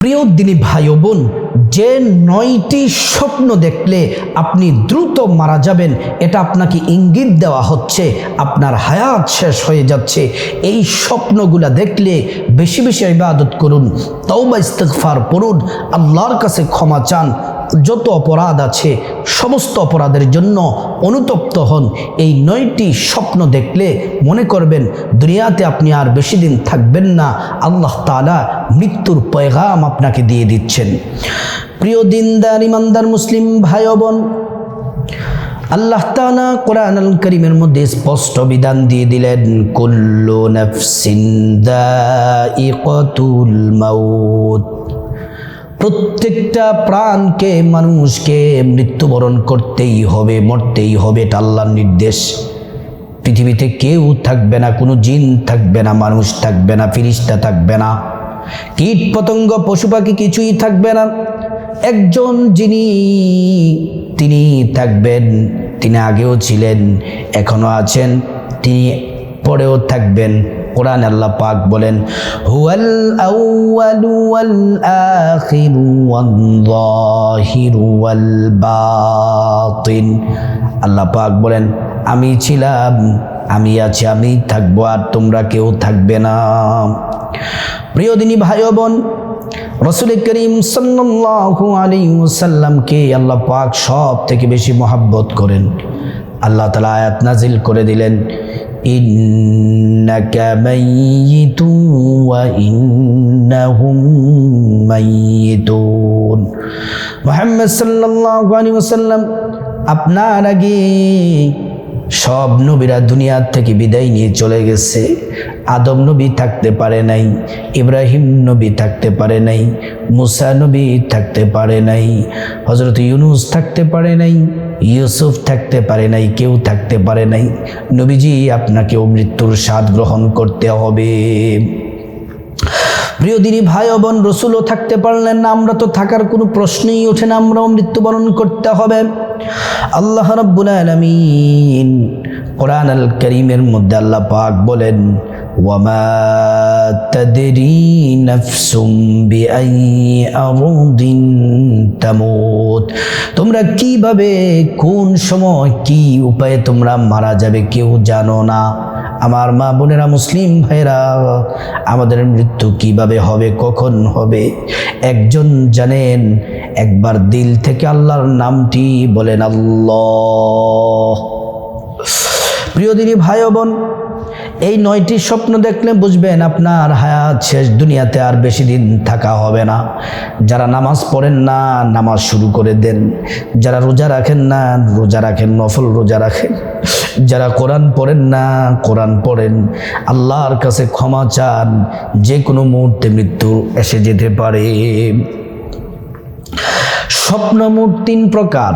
প্রিয় দিনী ভাই বোন যে নয়টি স্বপ্ন দেখলে আপনি দ্রুত মারা যাবেন, এটা আপনাকে ইঙ্গিত দেওয়া হচ্ছে, আপনার হায়াত শেষ হয়ে যাচ্ছে। এই স্বপ্নগুলা দেখলে বেশি বেশি ইবাদত করুন, তওবা ইস্তেগফার পড়ুন, আল্লাহর কাছে ক্ষমা চান। যত অপরাধ আছে, সমস্ত অপরাধের জন্য অনুতপ্ত হন। এই নয়টি স্বপ্ন দেখলে মনে করবেন, দুনিয়াতে আপনি আর বেশি দিন থাকবেন না, আল্লাহ তালা মৃত্যুর পয়গাম আপনাকে দিয়ে দিচ্ছেন। প্রিয় দিনদার, ইমানদার মুসলিম ভাই বোন, আল্লাহ তাআলা কোরআন আল করিমের মধ্যে স্পষ্ট বিধান দিয়ে দিলেন, কুল্লু নাফসিন মাউত। প্রত্যেকটা প্রাণকে, মানুষকে মৃত্যুবরণ করতেই হবে, মরতেই হবে, এটা আল্লাহর নির্দেশ। পৃথিবীতে কেউ থাকবে না, কোনো জিন থাকবে না, মানুষ থাকবে না, ফিরিস্তা থাকবে না। কীট পতঙ্গ পশু পাখি কিছুই থাকবে না। একজন যিনি, তিনি থাকবেন, তিনি আগেও ছিলেন এখনও আছেন, তিনি পরেও থাকবেন, কোরআন আল্লাহ পাক বলেন, হুয়াল আউয়ালু বাতিন। আল্লাহ পাক বলেন, আমি ছিলাম আমি আছি, আমি থাকব আর তোমরা কেউ থাকবে না। প্রিয় দিনী ভাই বোন রসুল করিম সাল্লাল্লাহু আলাইহি ওয়াসাল্লামকে আল্লাহ পাক সব থেকে বেশি মহাব্বত করেন। আল্লাহ তালা আয়াত নাজিল করে দিলেন আপনার আগে সব নবীরা দুনিয়ার থেকে বিদায় নিয়ে চলে গেছে। আদম নবী থাকতে পারে নাই, ইব্রাহিম নবী থাকতে পারে নাই, মুসা নবী থাকতে পারে নাই হজরত ইউনুস থাকতে পারে নাই, ইউসুফ থাকতে পারে নাই, কেউ থাকতে পারে নাই। নবীজি, আপনাকেও মৃত্যুর স্বাদ গ্রহণ করতে হবে। প্রিয় দিনী ভাই বোন, রসুলও থাকতে পারলেন না, আমরা তো থাকার কোনো প্রশ্নেই ওঠে না, আমরাও মৃত্যুবরণ করতে হবে। আল্লাহ রব্বুল আলমিন কোরআন আল করিমের মধ্যে আল্লাহ পাক বলেন ওয়ামা তাদরি নফসুম বিআই আরদিন তামুত তোমরা কীভাবে, কোন সময় কি উপায়ে তোমরা মারা যাবে কেউ জানো না। আমার মা বোনেরা মুসলিম ভাইরা আমাদের মৃত্যু কীভাবে হবে, কখন হবে? একজন জানেন, একবার দিল থেকে আল্লাহর নামটি বলেন আল্লাহ। প্রিয় দিনী ভাই বোন, এই নয়টি স্বপ্ন দেখলে বুঝবেন আপনার হায়াত শেষ দুনিয়াতে আর বেশি দিন থাকা হবে না। যারা নামাজ পড়েন না, নামাজ শুরু করে দেন। যারা রোজা রাখেন না, রোজা রাখেন, নফল রোজা রাখেন। যারা কোরআন পড়েন না, কোরআন পড়েন। আল্লাহর কাছে ক্ষমা চান, যে কোনো মুহূর্তে মৃত্যু এসে যেতে পারে। স্বপ্ন মোট তিন প্রকার।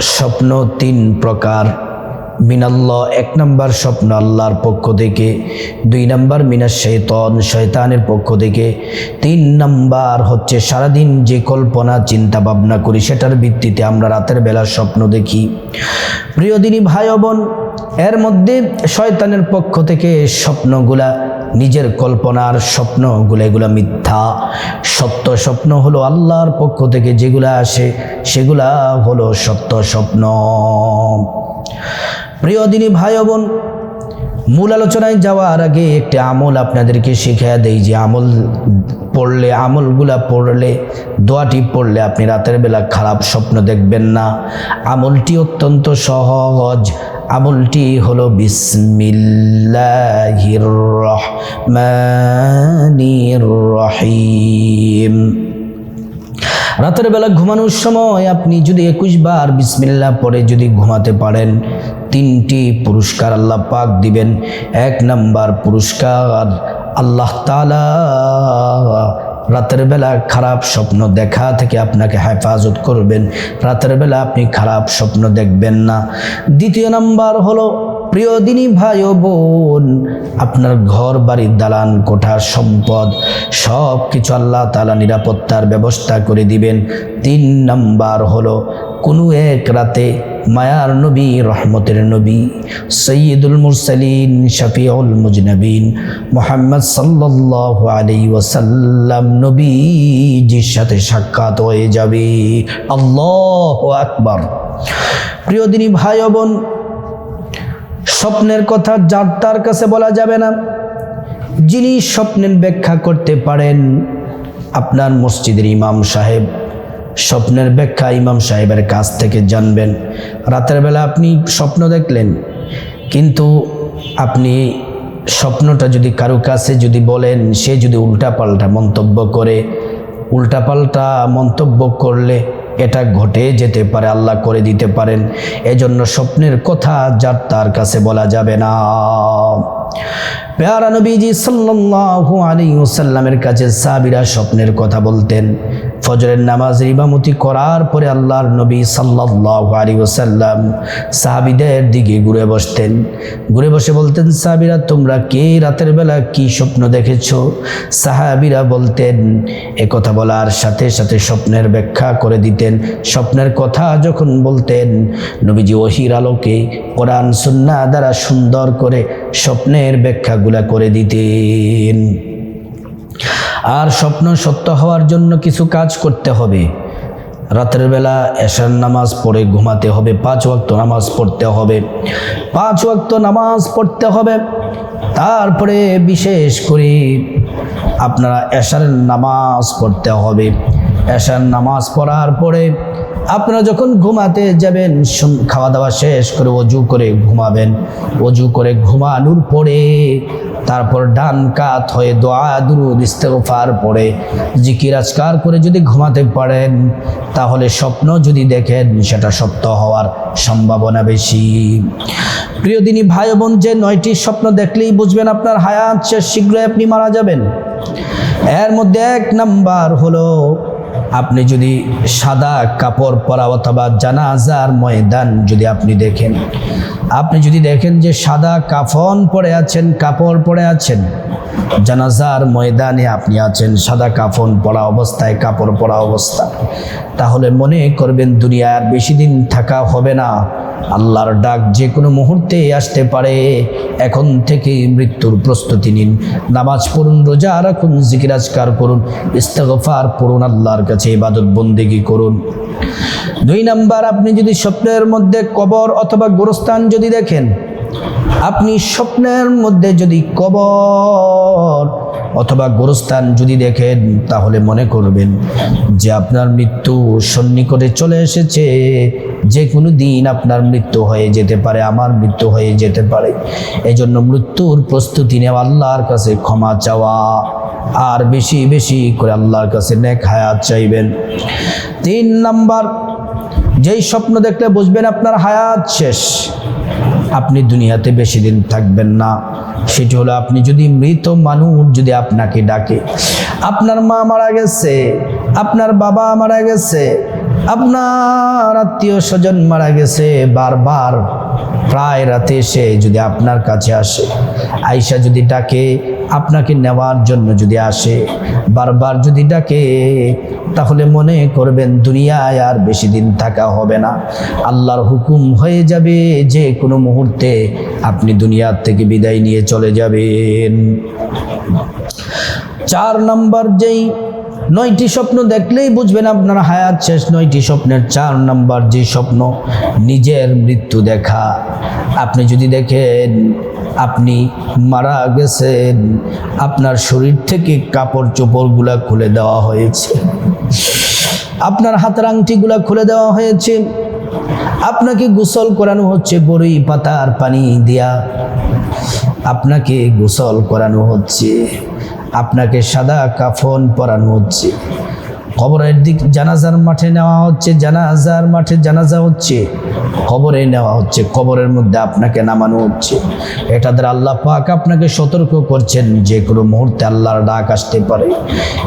স্বপ্ন তিন প্রকার। মিনাল্লাহ, এক নম্বর স্বপ্ন আল্লাহর পক্ষ থেকে, দুই নম্বর মিনাস শৈতন শয়তানের পক্ষ থেকে, তিন নম্বর হচ্ছে সারাদিন যে কল্পনা, চিন্তা ভাবনা করি, সেটার ভিত্তিতে আমরা রাতের বেলা স্বপ্ন দেখি। প্রিয় দিনী ভাই ও বোন, এর মধ্যে শয়তানের পক্ষ থেকে স্বপ্নগুলা, নিজের কল্পনার স্বপ্নগুলো, এগুলো মিথ্যা। সত্য স্বপ্ন হলো আল্লাহর পক্ষ থেকে যেগুলা আসে, সেগুলা হলো সত্য স্বপ্ন। প্রিয় দিনী ভাই বোন, মূল আলোচনায় যাওয়ার আগে একটি আমল আপনাদেরকে শিখিয়ে দেই যে আমল পড়লে, আমলগুলা পড়লে, দোয়াটি পড়লে আপনি রাতের বেলা খারাপ স্বপ্ন দেখবেন না। আমলটি অত্যন্ত সহজ। আমলটি হলো বিসমিল্লাহির রহমানির রহিম। রাতের বেলা ঘুমানোর সময় আপনি যদি একুশ বার বিসমিল্লা পরে যদি ঘুমাতে পারেন, তিনটি পুরস্কার আল্লাহ পাক দিবেন। এক নাম্বার পুরস্কার, আল্লাহ তালা রাতের বেলা খারাপ স্বপ্ন দেখা থেকে আপনাকে হেফাজত করবেন। রাতের বেলা আপনি খারাপ স্বপ্ন দেখবেন না। দ্বিতীয় নাম্বার হলো প্রিয় দিনী ভাই ও বোন, আপনার ঘর বাড়ি দালান কোঠা সম্পদ সব কিছু আল্লাহ তালা নিরাপত্তার ব্যবস্থা করে দিবেন। তিন নাম্বার হলো, কোনো এক রাতে মায়ার নবী, রহমতের নবী, সৈয়দুল মুরসালিন, শফিউল মুজনবিন, মোহাম্মদ সাল্লাহ আলী ওয়াসাল্লাম নবীজির সাথে সাক্ষাৎ হয়ে যাবে। আল্লাহ আকবর। প্রিয় দিনী ভাই বোন স্বপ্নের কথা যার তার কাছে বলা যাবে না। যিনি স্বপ্নের ব্যাখ্যা করতে পারেন, আপনার মসজিদের ইমাম সাহেব স্বপ্নের ব্যাখ্যা ইমাম সাহেবের কাছ থেকে জানবেন। রাতের বেলা আপনি স্বপ্ন দেখলেন, কিন্তু আপনি স্বপ্নটা যদি কারও কাছে যদি বলেন, সে যদি উল্টাপাল্টা মন্তব্য করে, উল্টাপাল্টা মন্তব্য করলে এটা ঘটে যেতে পারে, আল্লাহ করে দিতে পারেন। এজন্য স্বপ্নের কথা যার তার কাছে বলা যাবে না। পেয়ারা নবীজি সাল্লাল্লাহু আলাইহি ওয়াসাল্লামের কাছে সাহাবীরা স্বপ্নের কথা বলতেন। ফজরের নামাজের ইমামতি করার পরে আল্লাহর নবী সাল্লাল্লাহু আলাইহি ওসাল্লাম সাহাবিদের দিকে ঘুরে বসতেন। ঘুরে বসে বলতেন, সাহাবীরা, তোমরা কে? রাতের বেলা কি স্বপ্ন দেখেছ? সাহাবিরা বলতেন, এ কথা বলার সাথে সাথে স্বপ্নের ব্যাখ্যা করে দিতেন। স্বপ্নের কথা যখন বলতেন, নবীজি ওহির আলোকে কোরআন, সুন্নাহ দ্বারা সুন্দর করে স্বপ্নের ব্যাখ্যাগুলা করে দিতেন। আর স্বপ্ন সত্য হওয়ার জন্য কিছু কাজ করতে হবে। রাতের বেলা এশার নামাজ পড়ে ঘুমাতে হবে, পাঁচ ওয়াক্ত নামাজ পড়তে হবে। পাঁচ ওয়াক্ত নামাজ পড়তে হবে। তারপরে বিশেষ করে আপনারা এশার নামাজ পড়তে হবে। এশার নামাজ পড়ার পরে আপনারা যখন ঘুমাতে যাবেন খাওয়া দাওয়া শেষ করে অজু করে ঘুমাবেন। অজু করে ঘুমানোর পরে, তারপর ডান কাত হয়ে দোয়া, দুরুদ, ইস্তেগফার পড়ে, জিকির, আজকার করে যদি ঘুমাতে পারেন, তাহলে স্বপ্ন যদি দেখেন, সেটা সত্য হওয়ার সম্ভাবনা বেশি। প্রিয় দিনী ভাই বোন, যে নয়টি স্বপ্ন দেখলেই বুঝবেন আপনার হায়াত শেষ শীঘ্রই আপনি মারা যাবেন। এর মধ্যে এক নাম্বার হলো আপনি যদি সাদা কাপড় পরা অথবা জানাজার ময়দান যদি আপনি দেখেন, আপনি যদি দেখেন যে সাদা কাফন পরে আছেন, কাপড় পরে আছেন, জানাজার ময়দানে আপনি আছেন, সাদা কাফন পরা অবস্থায়, কাপড় পরা অবস্থা তাহলে মনে করবেন দুনিয়ার বেশি দিন থাকা হবে না। আল্লাহর ডাক যে কোনো মুহূর্তে আসতে পারে। এখন থেকে মৃত্যুর প্রস্তুতি নিন। নামাজ পড়ুন, রোজা রাখুন জিকিরাজকার করুন ইস্তফার পড়ুন, আল্লাহর কাছে ইবাদত বন্দেগি করুন। দুই নাম্বার, আপনি যদি স্বপ্নের মধ্যে কবর অথবা গোরস্থান যদি দেখেন আপনি স্বপ্নের মধ্যে যদি কবর অথবা গোরস্থান যদি দেখেন, তাহলে মনে করবেন যে আপনার মৃত্যু সন্নিকটে চলে এসেছে। যে কোনো দিন আপনার মৃত্যু হয়ে যেতে পারে, আমার মৃত্যু হয়ে যেতে পারে। এজন্য মৃত্যুর প্রস্তুতি নেওয়া আল্লাহর কাছে ক্ষমা চাওয়া, আর বেশি বেশি করে আল্লাহর কাছে নেক হায়াত চাইবেন। তিন নাম্বার যেই স্বপ্ন দেখলে বুঝবেন আপনার হায়াত শেষ। আপনি দুনিয়াতে বেশি দিন থাকবেন না। সেটি হলো আপনি যদি মৃত মানুষ যদি আপনাকে ডাকে, আপনার মা মারা গেছে, আপনার বাবা মারা গেছে আপনার আত্মীয় স্বজন মারা গেছে, বারবার প্রায় রাতে এসে যদি আপনার কাছে আসে আয়সা যদি ডাকে, আপনাকে নেওয়ার জন্য যদি আসে, বারবার যদি ডাকে, তাহলে মনে করবেন দুনিয়ায় আর বেশি দিন থাকা হবে না। আল্লাহর হুকুম হয়ে যাবে, যে কোনো মুহূর্তে আপনি দুনিয়ার থেকে বিদায় নিয়ে চলে যাবেন। চার নম্বর যেই নয়টি স্বপ্ন দেখলেই বুঝবেন আপনার হায়াত শেষ। নয়টি স্বপ্নের চার নাম্বার যে স্বপ্ন, নিজের মৃত্যু দেখা। আপনি যদি দেখেন আপনি মারা গেছেন, আপনার শরীর থেকে কাপড় চোপড়গুলা খুলে দেওয়া হয়েছে। আপনার হাতের আংটিগুলা খুলে দেওয়া হয়েছে। আপনাকে গোসল করানো হচ্ছে বড়ই পাতার পানি দিয়া। আপনাকে গোসল করানো হচ্ছে। আপনাকে সাদা কাফন পরানো হচ্ছে। কবরের দিক জানাজার মাঠে নেওয়া হচ্ছে, জানাজার মাঠে জানাজা হচ্ছে কবরে নেওয়া হচ্ছে কবরের মধ্যে আপনাকে নামানো হচ্ছে। এটা দ্বারা আল্লাহ পাক আপনাকে সতর্ক করছেন, যে কোনো মুহূর্তে আল্লাহর ডাক আসতে পারে।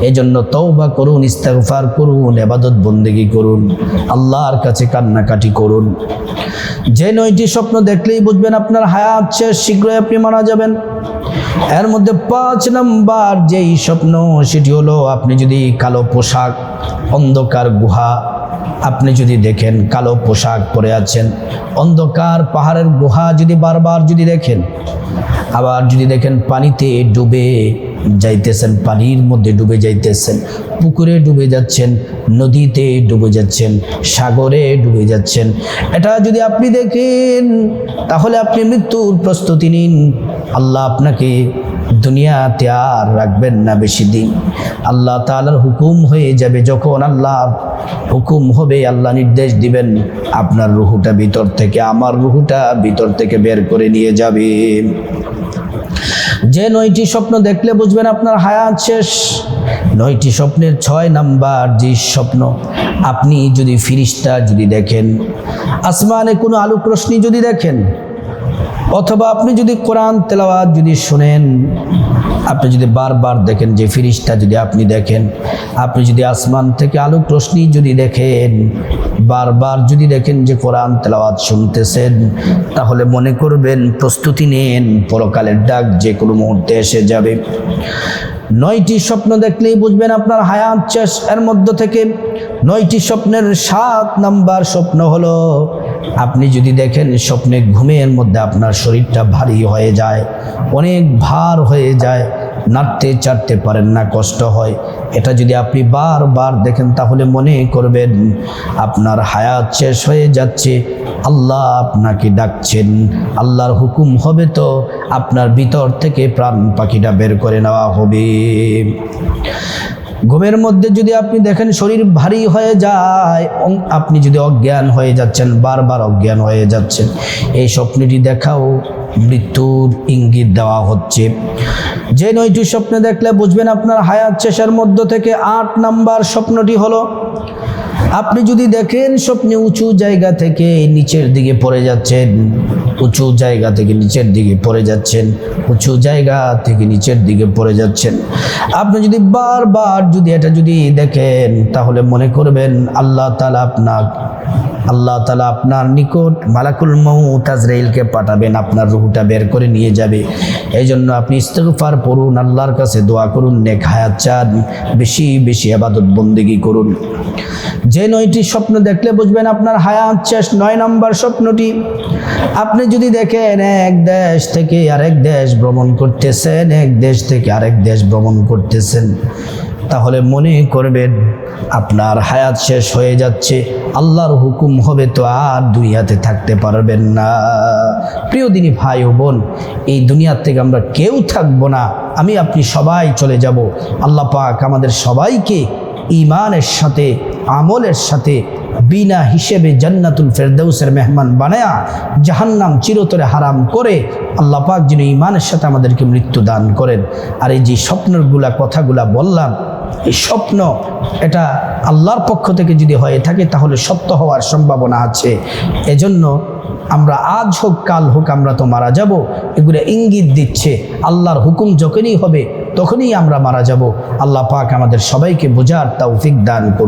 এজন্য তৌবা করুন, ইস্তেগফার করুন এবাদত বন্দেগি করুন, আল্লাহর কাছে কান্নাকাটি করুন। যে নয়টি স্বপ্ন দেখলেই বুঝবেন আপনার হায়াত শেষ, শীঘ্রই আপনি মারা যাবেন। এর মধ্যে পাঁচ নাম্বার যেই স্বপ্ন, সেটি হলো আপনি যদি কালো পোশাক, অন্ধকার গুহা, আপনি যদি দেখেন কালো পোশাক পরে আছেন, অন্ধকার পাহাড়ের গুহা যদি বারবার যদি দেখেন, আবার যদি দেখেন পানিতে ডুবে যাইতেছেন, পানির মধ্যে ডুবে যাইতেছেন, পুকুরে ডুবে যাচ্ছেন, নদীতে ডুবে যাচ্ছেন, সাগরে ডুবে যাচ্ছেন, এটা যদি আপনি দেখেন, তাহলে আপনি মৃত্যুর প্রস্তুতি নিন। আল্লাহ আপনাকে দুনিয়াতে আর রাখবেন না বেশি দিন। আল্লাহ তাআলার হুকুম হয়ে যাবে যখন আল্লাহ হুকুম হবে, আল্লাহ নির্দেশ দিবেন, আপনার রুহুটা ভিতর থেকে, আমার রুহুটা ভিতর থেকে বের করে নিয়ে যাবে। যে নয়টি স্বপ্ন দেখলে বুঝবেন আপনার হায়াত শেষ। নয়টি স্বপ্নের ছয় নাম্বার যে স্বপ্ন, আপনি যদি ফিরিস্তা যদি দেখেন, আসমানে কোনো আলোক রশ্মি যদি দেখেন অথবা আপনি যদি কোরআন তেলাওয়াত যদি শুনেন, আপনি যদি বারবার দেখেন যে ফিরিস্তা যদি আপনি দেখেন, আপনি যদি আসমান থেকে আলোক রশ্মি যদি দেখেন, বারবার যদি দেখেন যে কোরআন তেলাওয়াত শুনতেছেন, তাহলে মনে করবেন প্রস্তুতি নেন, পরকালের ডাক যে কোনো মুহূর্তে এসে যাবে। নয়টি স্বপ্ন দেখলেই বুঝবেন আপনার হায়াত শেষ। এর মধ্য থেকে নয়টি স্বপ্নের সাত নাম্বার স্বপ্ন হলো আপনি যদি দেখেন স্বপ্নে ঘুমের মধ্যে আপনার শরীরটা ভারী হয়ে যায়, অনেক ভার হয়ে যায়, নাড়তে চাড়তে পারেন না, কষ্ট হয়। এটা যদি আপনি বারবার দেখেন, তাহলে মনে করবেন আপনার হায়াত শেষ হয়ে যাচ্ছে। আল্লাহ আপনাকে ডাকছেন। আল্লাহর হুকুম হবে তো আপনার ভিতর থেকে প্রাণ পাখিটা বের করে নেওয়া হবে। ঘুমের মধ্যে যদি আপনি দেখেন শরীর ভারী হয়ে যায় আপনি যদি অজ্ঞান হয়ে যাচ্ছেন, বারবার অজ্ঞান হয়ে যাচ্ছেন, এই স্বপ্নটি দেখাও, মৃত্যুর ইঙ্গিত দেওয়া হচ্ছে। যে নয়টি স্বপ্নে দেখলে বুঝবেন আপনার হায়াত শেষের মধ্য থেকে আট নাম্বার স্বপ্নটি হলো আপনি যদি দেখেন স্বপ্নে উঁচু জায়গা থেকে নিচের দিকে পড়ে যাচ্ছেন, উঁচু জায়গা থেকে নিচের দিকে পড়ে যাচ্ছেন, উঁচু জায়গা থেকে নিচের দিকে পড়ে যাচ্ছেন। আপনি যদি বারবার যদি এটা যদি দেখেন, তাহলে মনে করবেন আল্লাহ তালা আপনার, আল্লাহ তালা আপনার নিকট মালাকুল মৌ তাজরাইলকে পাঠাবেন, আপনার রুহুটা বের করে নিয়ে যাবে। এই জন্য আপনি ইস্তফার পড়ুন, আল্লাহর কাছে দোয়া করুন, নেক হায়াত চান, বেশি বেশি আবাদত বন্দিগি করুন। যে নয়টি স্বপ্ন দেখলে বুঝবেন আপনার হায়াত শেষ। নয় নম্বর স্বপ্নটি, আপনি যদি দেখেন এক দেশ থেকে আরেক দেশ ভ্রমণ করতেছেন, এক দেশ থেকে আরেক দেশ ভ্রমণ করতেছেন, তাহলে মনে করবেন আপনার হায়াত শেষ হয়ে যাচ্ছে। আল্লাহর হুকুম হবে তো আর দুনিয়াতে থাকতে পারবেন না। প্রিয় দিনী ভাই ও বোন, এই দুনিয়ার থেকে আমরা কেউ থাকব না। আমি, আপনি সবাই চলে যাব। আল্লাহ পাক আমাদের সবাইকে ইমানের সাথে আমলের সাথে বিনা হিসেবে জান্নাতুল ফেরদৌসের মেহমান বানায়া জাহান্নাম চিরতরে হারাম করে আল্লাহ পাক যেন ইমানের সাথে আমাদেরকে মৃত্যু দান করেন। আর এই যে স্বপ্নগুলা কথাগুলা বললাম, এই স্বপ্ন এটা আল্লাহর পক্ষ থেকে যদি হয়ে থাকে তাহলে সত্য হওয়ার সম্ভাবনা আছে। এজন্য আমরা আজ হোক, কাল হোক আমরা তো মারা যাব, এগুলো ইঙ্গিত দিচ্ছে আল্লাহর হুকুম যখনই হবে তখনই আমরা মারা যাব। আল্লাহ পাক আমাদের সবাইকে বোঝার তৌফিক দান করুন